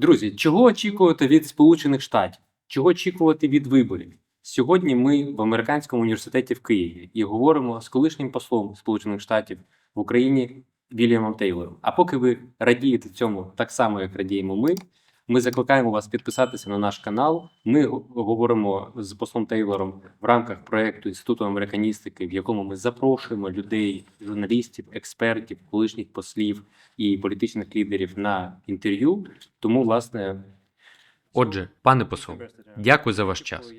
Друзі, чого очікувати від Сполучених Штатів? Чого очікувати від виборів? Сьогодні ми в американському університеті в Києві і говоримо з колишнім послом Сполучених Штатів в Україні Вільямом Тейлором. А поки ви радієте цьому так само, як радіємо ми, ми закликаємо вас підписатися на наш канал. Ми говоримо з послом Тейлором в рамках проекту Інституту американістики, в якому ми запрошуємо людей, журналістів, експертів, колишніх послів і політичних лідерів на інтерв'ю. Тому, власне, Отже, пане посол, дякую за ваш час.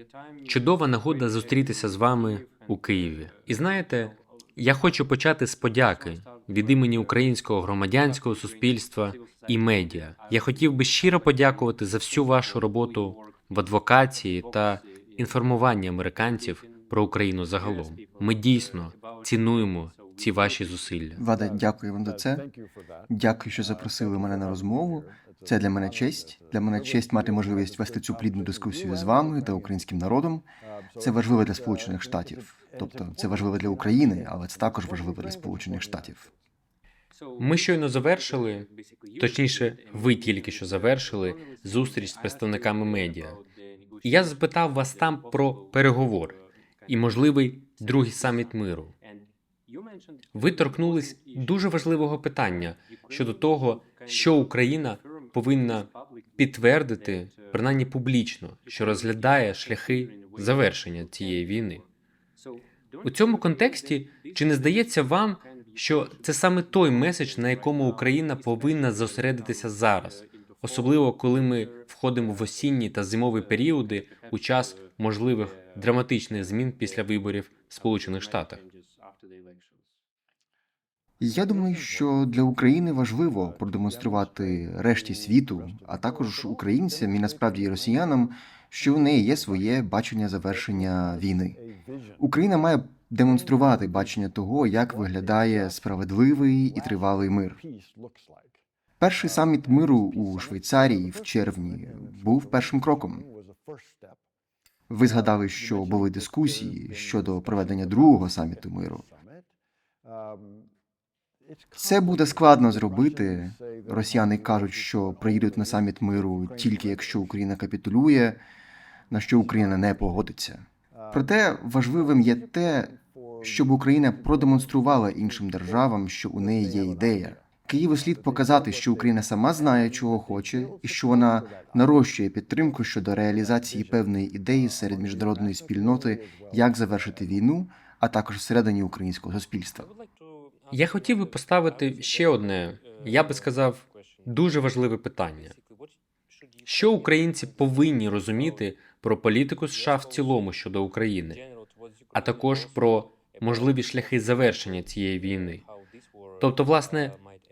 Чудова нагода зустрітися з вами у Києві. І знаєте, я хочу почати з подяки від імені українського громадянського суспільства і медіа. Я хотів би щиро подякувати за всю вашу роботу в адвокації та інформуванні американців про Україну загалом. Ми дійсно цінуємо ці ваші зусилля. Вада, дякую вам за це. Дякую, що запросили мене на розмову. Це для мене честь. Для мене честь мати можливість вести цю плідну дискусію з вами та українським народом. Це важливо для Сполучених Штатів. Тобто, це важливо для України, але це також важливо для Сполучених Штатів. Ми щойно завершили, точніше, ви тільки що завершили зустріч з представниками медіа. І я запитав вас там про переговори і можливий другий саміт миру. Ви торкнулись дуже важливого питання щодо того, що Україна повинна підтвердити, принаймні публічно, що розглядає шляхи завершення цієї війни. У цьому контексті чи не здається вам, що це саме той меседж, на якому Україна повинна зосередитися зараз, особливо коли ми входимо в осінні та зимові періоди у час можливих драматичних змін після виборів в Сполучених Штатах? Я думаю, що для України важливо продемонструвати решті світу, а також українцям і насправді росіянам, що в неї є своє бачення завершення війни. Україна має демонструвати бачення того, як виглядає справедливий і тривалий мир. Перший саміт миру у Швейцарії в червні був першим кроком. Ви згадали, що були дискусії щодо проведення другого саміту миру. Це буде складно зробити. Росіяни кажуть, що приїдуть на саміт миру тільки якщо Україна капітулює, на що Україна не погодиться. Проте важливим є те, щоб Україна продемонструвала іншим державам, що у неї є ідея. Києву слід показати, що Україна сама знає, чого хоче, і що вона нарощує підтримку щодо реалізації певної ідеї серед міжнародної спільноти, як завершити війну, а також всередині українського суспільства. Я хотів би поставити ще одне, я би сказав, дуже важливе питання. Що українці повинні розуміти про політику США в цілому щодо України, а також про можливі шляхи завершення цієї війни? Тобто, власне,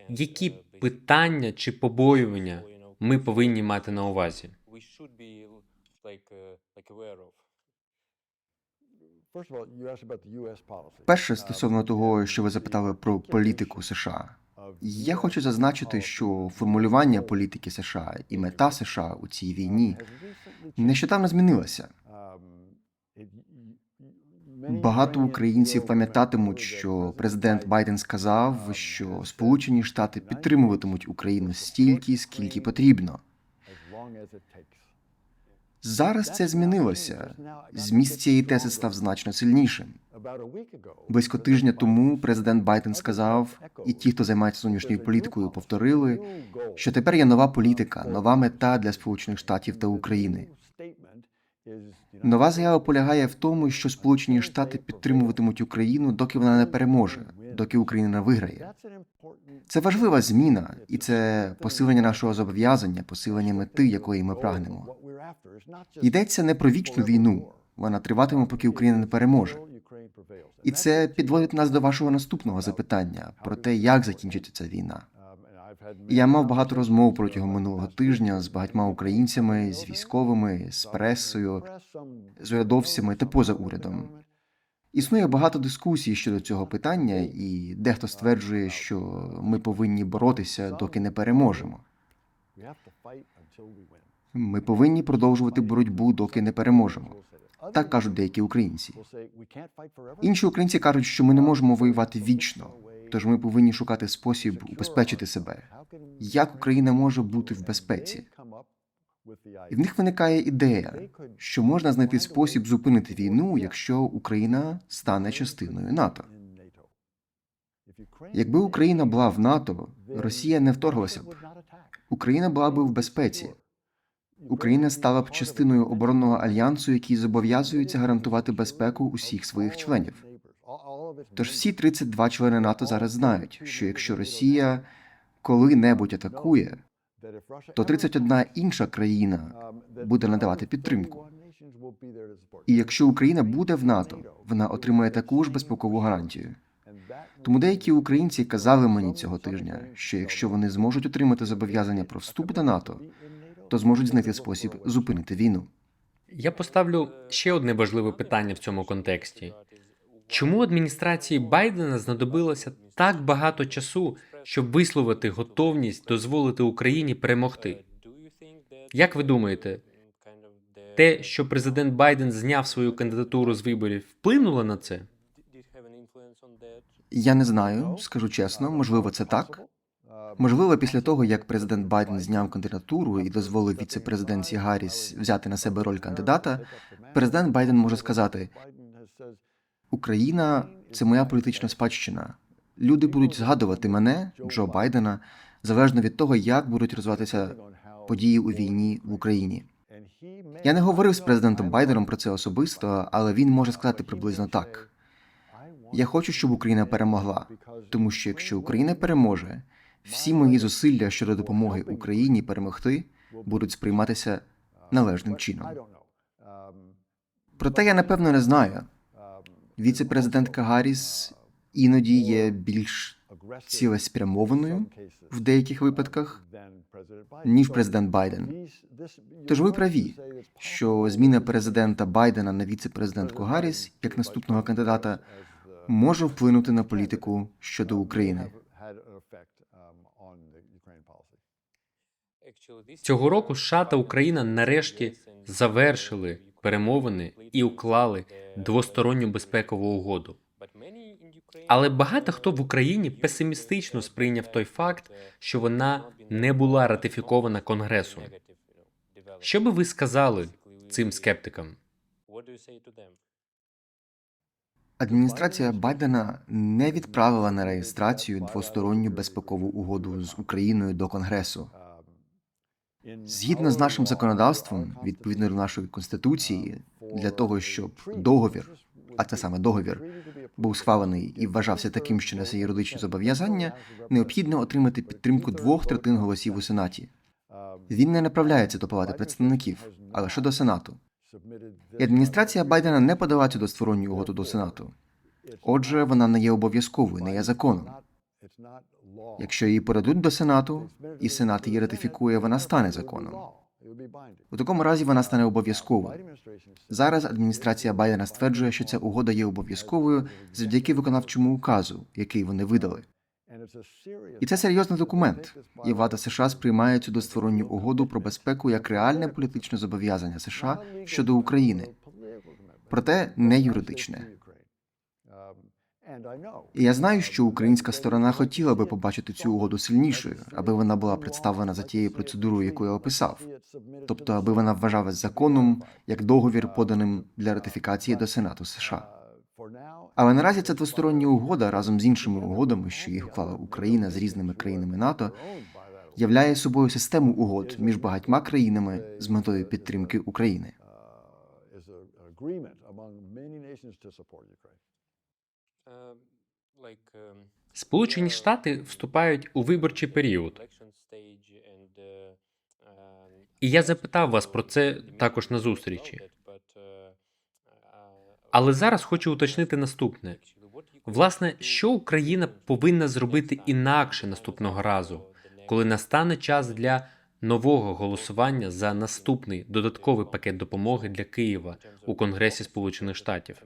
які питання чи побоювання ми повинні мати на увазі? Перше стосовно того, що ви запитали про політику США. Я хочу зазначити, що формулювання політики США і мета США у цій війні нещодавно змінилася. Багато українців пам'ятатимуть, що президент Байден сказав, що Сполучені Штати підтримуватимуть Україну стільки, скільки потрібно. Зараз це змінилося. Зміст цієї тези став значно сильнішим. Близько тижня тому президент Байден сказав, і ті, хто займається зовнішньою політикою, повторили, що тепер є нова політика, нова мета для Сполучених Штатів та України. Нова заява полягає в тому, що Сполучені Штати підтримуватимуть Україну, доки вона не переможе, доки Україна виграє. Це важлива зміна, і це посилення нашого зобов'язання, посилення мети, якої ми прагнемо. Йдеться не про вічну війну. Вона триватиме, поки Україна не переможе. І це підводить нас до вашого наступного запитання про те, як закінчиться ця війна. Я мав багато розмов протягом минулого тижня з багатьма українцями, з військовими, з пресою, з урядовцями та поза урядом. Існує багато дискусій щодо цього питання, і дехто стверджує, що ми повинні боротися, доки не переможемо. Ми повинні продовжувати боротьбу, доки не переможемо. Так кажуть деякі українці. Інші українці кажуть, що ми не можемо воювати вічно, тож ми повинні шукати спосіб убезпечити себе. Як Україна може бути в безпеці? І в них виникає ідея, що можна знайти спосіб зупинити війну, якщо Україна стане частиною НАТО. Якби Україна була в НАТО, Росія не вторглася б. Україна була б в безпеці. Україна стала б частиною оборонного альянсу, який зобов'язується гарантувати безпеку усіх своїх членів. Тож всі 32 члени НАТО зараз знають, що якщо Росія коли-небудь атакує, то 31 інша країна буде надавати підтримку. І якщо Україна буде в НАТО, вона отримає таку ж безпекову гарантію. Тому деякі українці казали мені цього тижня, що якщо вони зможуть отримати зобов'язання про вступ до НАТО, то зможуть знайти спосіб зупинити війну. Я поставлю ще одне важливе питання в цьому контексті. Чому адміністрації Байдена знадобилося так багато часу, щоб висловити готовність дозволити Україні перемогти? Як ви думаєте, те, що президент Байден зняв свою кандидатуру з виборів, вплинуло на це? Я не знаю, скажу чесно, можливо, це так. Можливо, після того, як президент Байден зняв кандидатуру і дозволив віце-президенці Гарріс взяти на себе роль кандидата, президент Байден може сказати: Україна це моя політична спадщина. Люди будуть згадувати мене, Джо Байдена, залежно від того, як будуть розвиватися події у війні в Україні. Я не говорив з президентом Байденом про це особисто, але він може сказати приблизно так: я хочу, щоб Україна перемогла, тому що якщо Україна переможе, всі мої зусилля щодо допомоги Україні перемогти будуть сприйматися належним чином. Проте я напевно не знаю. Віце-президентка Гарріс іноді є більш цілеспрямованою в деяких випадках, ніж президент Байден. Тож ви праві, що зміна президента Байдена на віце-президентку Гарріс як наступного кандидата може вплинути на політику щодо України. Цього року США та Україна нарешті завершили перемовини і уклали двосторонню безпекову угоду. Але багато хто в Україні песимістично сприйняв той факт, що вона не була ратифікована Конгресом. Що би ви сказали цим скептикам? Адміністрація Байдена не відправила на реєстрацію двосторонню безпекову угоду з Україною до Конгресу. Згідно з нашим законодавством, відповідно до нашої конституції, для того, щоб договір, а це саме договір, був схвалений і вважався таким, що несе юридичні зобов'язання, необхідно отримати підтримку двох третин голосів у сенаті. Він не направляється до палати представників, а лише до сенату. І адміністрація Байдена не подала цю двосторонню угоду до сенату. Отже, вона не є обов'язковою, не є законом. Якщо її передадуть до сенату, і сенат її ратифікує, вона стане законом. У такому разі вона стане обов'язковою. Зараз адміністрація Байдена стверджує, що ця угода є обов'язковою завдяки виконавчому указу, який вони видали. І це серйозний документ, і влада США сприймає цю двосторонню угоду про безпеку як реальне політичне зобов'язання США щодо України, проте не юридичне. І я знаю, що українська сторона хотіла би побачити цю угоду сильнішою, аби вона була представлена за тією процедурою, яку я описав, тобто аби вона вважалась законом як договір, поданим для ратифікації до Сенату США. Але наразі ця двостороння угода разом з іншими угодами, що їх уклала Україна з різними країнами НАТО, являє собою систему угод між багатьма країнами з метою підтримки України. Сполучені Штати вступають у виборчий період. І я запитав вас про це також на зустрічі. Але зараз хочу уточнити наступне: власне, що Україна повинна зробити інакше наступного разу, коли настане час для нового голосування за наступний додатковий пакет допомоги для Києва у Конгресі Сполучених Штатів.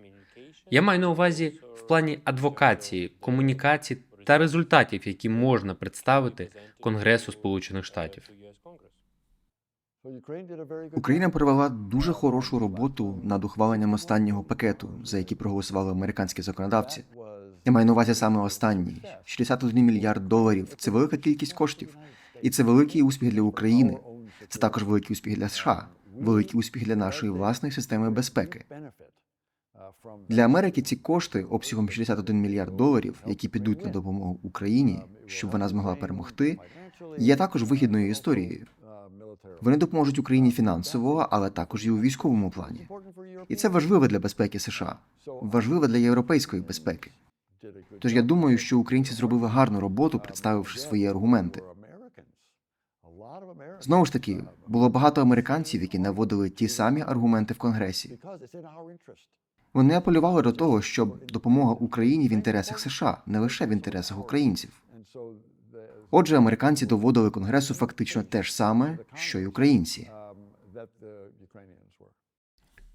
Я маю на увазі в плані адвокації, комунікації та результатів, які можна представити Конгресу Сполучених Штатів. Україна провела дуже хорошу роботу над ухваленням останнього пакету, за який проголосували американські законодавці. Я маю на увазі саме останній 61 мільярд доларів. Це велика кількість коштів, і це великий успіх для України. Це також великий успіх для США, великий успіх для нашої власної системи безпеки. Для Америки ці кошти обсягом 61 мільярд доларів, які підуть на допомогу Україні, щоб вона змогла перемогти, є також вигідною історією. Вони допоможуть Україні фінансово, але також і у військовому плані. І це важливо для безпеки США, важливо для європейської безпеки. Тож я думаю, що українці зробили гарну роботу, представивши свої аргументи. Знову ж таки, було багато американців, які наводили ті самі аргументи в Конгресі. Вони апелювали до того, щоб допомога Україні в інтересах США, не лише в інтересах українців. Отже, американці доводили Конгресу фактично те ж саме, що й українці.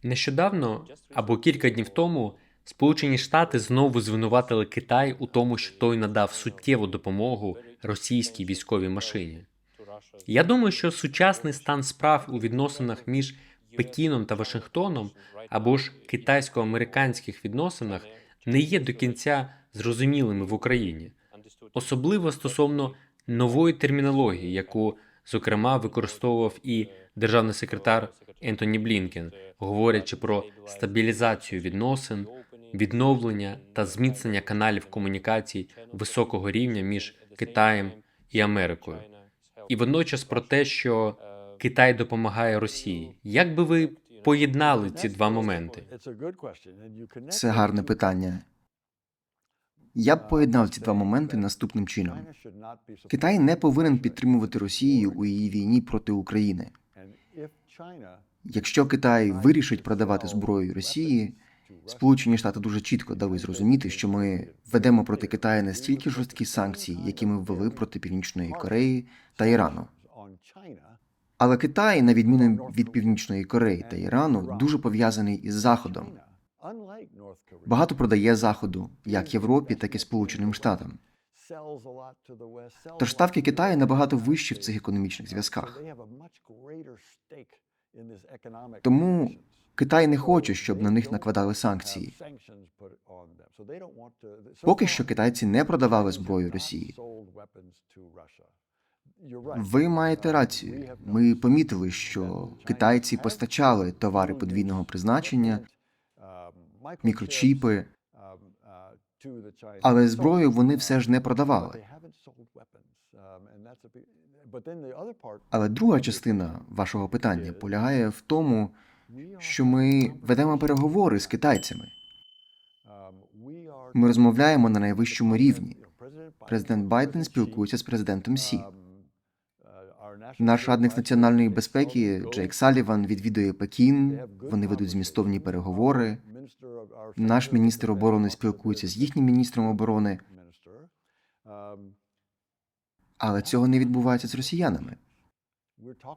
Нещодавно або кілька днів тому Сполучені Штати знову звинуватили Китай у тому, що той надав суттєву допомогу російській військовій машині. Я думаю, що сучасний стан справ у відносинах між Пекіном та Вашингтоном або ж китайсько-американських відносинах не є до кінця зрозумілими в Україні, особливо стосовно нової термінології, яку зокрема використовував і державний секретар Ентоні Блінкен, говорячи про стабілізацію відносин, відновлення та зміцнення каналів комунікацій високого рівня між Китаєм і Америкою, і водночас про те, що Китай допомагає Росії. Як би ви поєднали ці два моменти? Це гарне питання. Я б поєднав ці два моменти наступним чином: Китай не повинен підтримувати Росію у її війні проти України. Якщо Китай вирішить продавати зброю Росії, Сполучені Штати дуже чітко дали зрозуміти, що ми ведемо проти Китаю настільки жорсткі санкції, які ми ввели проти Північної Кореї та Ірану. Але Китай, на відміну від Північної Кореї та Ірану, дуже пов'язаний із Заходом. Багато продає Заходу, як Європі, так і Сполученим Штатам. Тож ставки Китаю набагато вищі в цих економічних зв'язках. Тому Китай не хоче, щоб на них накладали санкції. Поки що китайці не продавали зброю Росії. Ви маєте рацію. Ми помітили, що китайці постачали товари подвійного призначення, мікрочіпи, але зброю вони все ж не продавали. Але друга частина вашого питання полягає в тому, що ми ведемо переговори з китайцями. Ми розмовляємо на найвищому рівні. Президент Байден спілкується з президентом Сі. Наш радник з національної безпеки Джейк Саліван відвідує Пекін. Вони ведуть змістовні переговори. Наш міністр оборони спілкується з їхнім міністром оборони, але цього не відбувається з росіянами.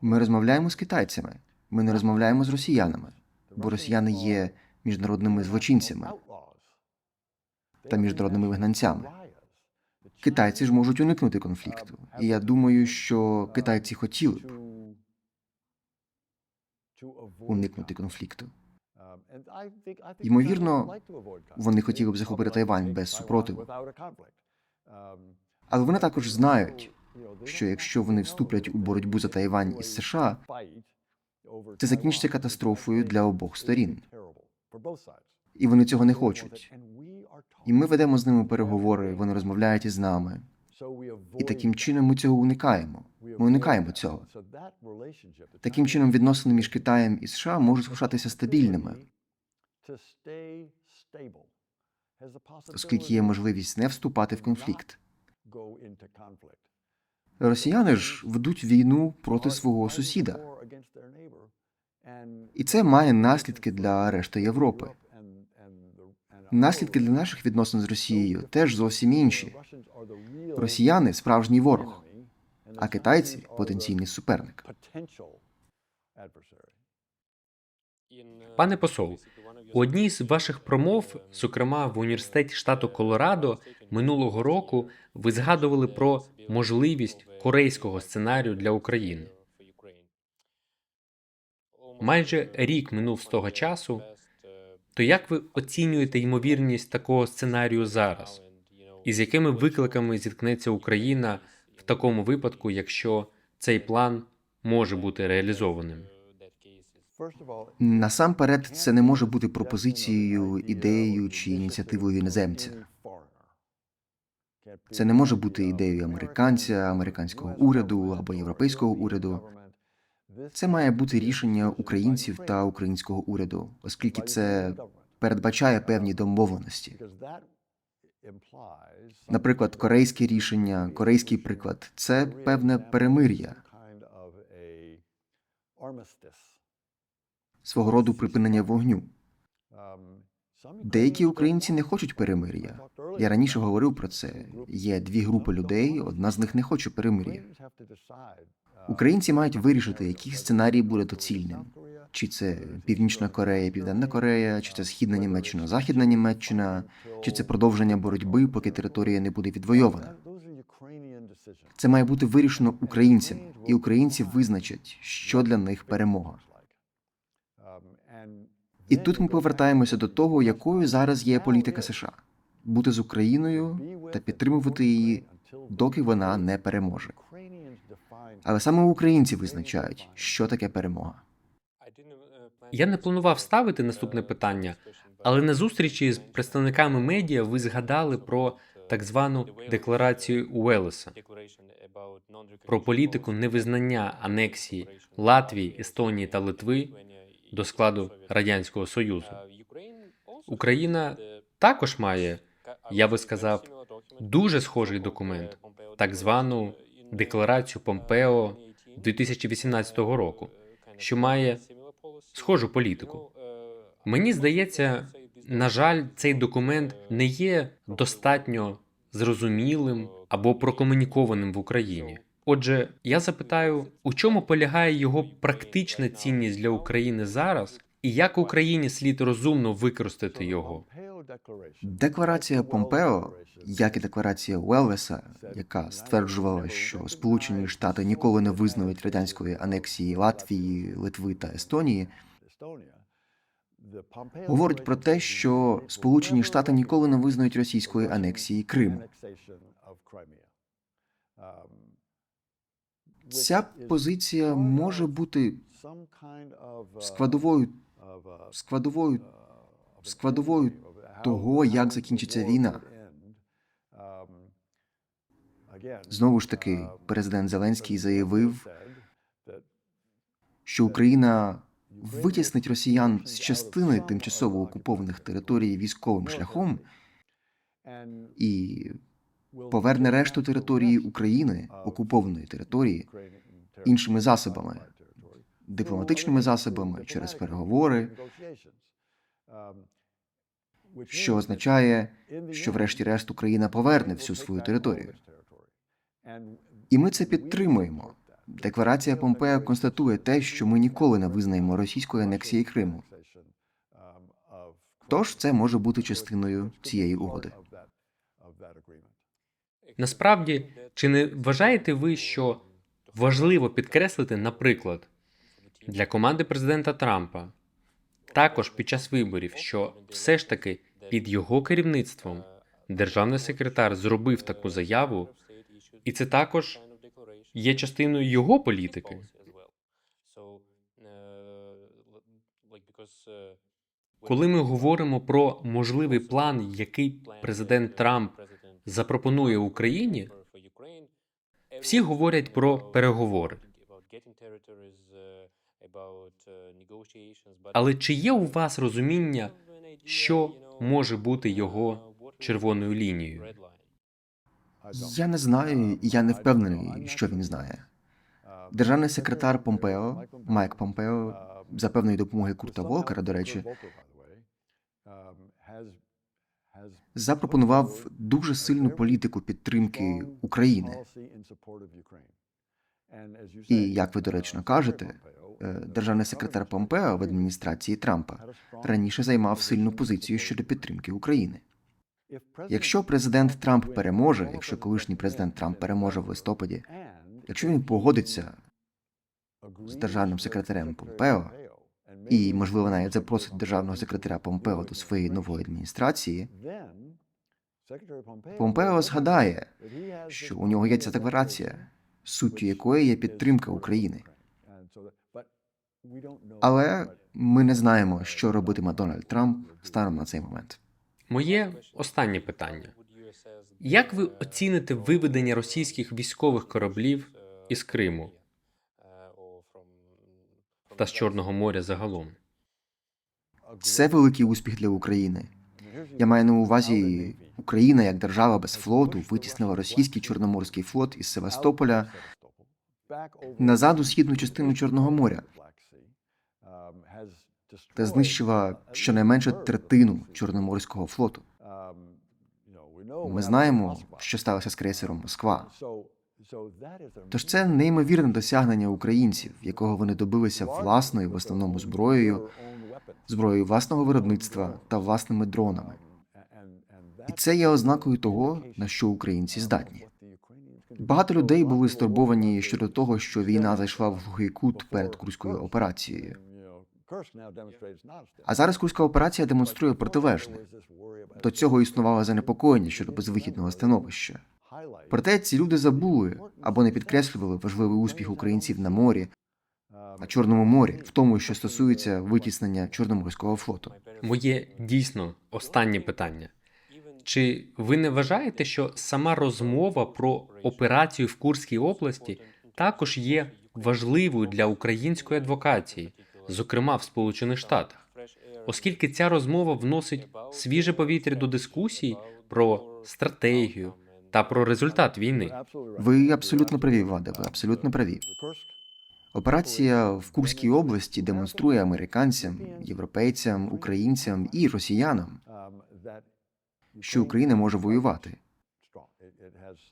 Ми розмовляємо з китайцями. Ми не розмовляємо з росіянами, бо росіяни є міжнародними злочинцями та міжнародними вигнанцями. Китайці ж можуть уникнути конфлікту, і я думаю, що китайці хотіли б уникнути конфлікту. Ймовірно, Вони хотіли б захопити Тайвань без супротиву. Але вони також знають, що якщо вони вступлять у боротьбу за Тайвань із США, це закінчиться катастрофою для обох сторін, і вони цього не хочуть. І ми ведемо з ними переговори, вони розмовляють із нами. І таким чином ми цього уникаємо. Ми уникаємо цього. Таким чином, відносини між Китаєм і США можуть залишатися стабільними, оскільки є можливість не вступати в конфлікт. Росіяни ж ведуть війну проти свого сусіда, і це має наслідки для решти Європи. Наслідки для наших відносин з Росією теж зовсім інші. Росіяни справжній ворог, а китайці потенційний суперник. Пане посол, у одній з ваших промов, зокрема в університеті штату Колорадо, минулого року ви згадували про можливість корейського сценарію для України. Майже рік минув з того часу. То як ви оцінюєте ймовірність такого сценарію зараз? І з якими викликами зіткнеться Україна в такому випадку, якщо цей план може бути реалізованим? Насамперед, це не може бути пропозицією, ідеєю чи ініціативою іноземця. Це не може бути ідеєю американця, американського уряду або європейського уряду. Це має бути рішення українців та українського уряду, оскільки це передбачає певні домовленості. Наприклад, корейське рішення, корейський приклад це певне перемир'я, свого роду припинення вогню. Деякі українці не хочуть перемир'я. Я раніше говорив про це. Є дві групи людей, одна з них не хоче перемир'я. Українці мають вирішити, який сценарій буде доцільним. Чи це Північна Корея, Південна Корея, чи це Східна Німеччина, Західна Німеччина, чи це продовження боротьби, поки територія не буде відвойована. Це має бути вирішено українцями, і українці визначать, що для них перемога. І тут ми повертаємося до того, якою зараз є політика США бути з Україною та підтримувати її, доки вона не переможе. Але саме українці визначають, що таке перемога. Я не планував ставити наступне питання, але на зустрічі з представниками медіа ви згадали про так звану декларацію Уелеса про політику невизнання анексії Латвії, Естонії та Литви до складу радянського союзу. Україна також має, я би сказав, дуже схожий документ, так звану декларацію Помпео 2018 року, що має схожу політику. Мені здається, на жаль, цей документ не є достатньо зрозумілим або прокомунікованим в Україні. Отже, я запитаю, у чому полягає його практична цінність для України зараз, і як Україні слід розумно використати його? Декларація Помпео, як і декларація Уелвеса, яка стверджувала, що Сполучені Штати ніколи не визнають радянської анексії Латвії, Литви та Естонії, говорить про те, що Сполучені Штати ніколи не визнають російської анексії Криму. Ця позиція може бути складовою складовою складовою того, як закінчиться війна. Знову ж таки, президент Зеленський заявив, що Україна витіснить росіян з частини тимчасово окупованих територій військовим шляхом і поверне решту території України, окупованої території, іншими засобами, дипломатичними засобами через переговори, що означає, що врешті-решт Україна поверне всю свою територію. І ми це підтримуємо. Декларація Помпео констатує те, що ми ніколи не визнаємо російської анексії Криму. Тож це може бути частиною цієї угоди. Насправді, чи не вважаєте ви, що важливо підкреслити, наприклад, для команди президента Трампа, також під час виборів, що все ж таки під його керівництвом державний секретар зробив таку заяву, і це також є частиною його політики? Коли ми говоримо про можливий план, який президент Трамп запропонує Україні, всі говорять про переговори. Але чи є у вас розуміння, що може бути його червоною лінією? Я не знаю, і я не впевнений, що він знає. Державний секретар Помпео Майк Помпео за певної допомоги Курта Волкера, до речі, запропонував дуже сильну політику підтримки України. І як ви доречно кажете, е, державний секретар Помпео в адміністрації Трампа раніше займав сильну позицію щодо підтримки України. Якщо президент Трамп переможе, якщо колишній президент Трамп переможе в листопаді, якщо він погодиться з державним секретарем Помпео і, можливо, навіть запросить державного секретаря Помпео до своєї нової адміністрації, Помпео згадає, що у нього є ця декларація, суттю якої є підтримка України. Але ми не знаємо, що робитиме Дональд Трамп станом на цей момент. Моє останнє питання: як ви оціните виведення російських військових кораблів із Криму та з Чорного моря загалом? Це великий успіх для України. Я маю на увазі, Україна як держава без флоту витіснила російський чорноморський флот із Севастополя назад у східну частину Чорного моря та знищила щонайменше третину чорноморського флоту. Ми знаємо, що сталося з крейсером Москва. Тож це неймовірне досягнення українців, якого вони добилися власною в основному зброєю, зброєю власного виробництва та власними дронами. І це є ознакою того, на що українці здатні. Багато людей були стурбовані щодо того, що війна зайшла в глухий кут перед курською операцією. А зараз курська операція демонструє протилежне. До цього існувало занепокоєння щодо безвихідного становища. Проте ці люди забули або не підкреслювали важливий успіх українців на морі, на Чорному морі, в тому, що стосується витіснення Чорноморського флоту. Моє дійсно останнє питання. Чи ви не вважаєте, що сама розмова про операцію в Курській області також є важливою для української адвокації, зокрема в Сполучених Штатах, оскільки ця розмова вносить свіже повітря до дискусій про стратегію та про результат війни? Ви абсолютно праві, Влада, ви абсолютно праві. Операція в Курській області демонструє американцям, європейцям, українцям і росіянам, що Україна може воювати.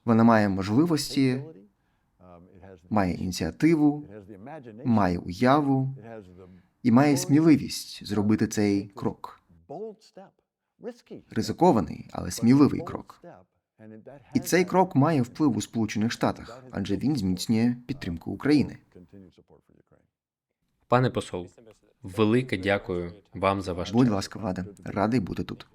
Вона має можливості, має ініціативу, має уяву і має сміливість зробити цей крок. Ризикований, але сміливий крок. І цей крок має вплив у Сполучених Штатах, адже він зміцнює підтримку України. Пане посол, велике дякую вам за ваш Будь ласка, влада, радий бути тут.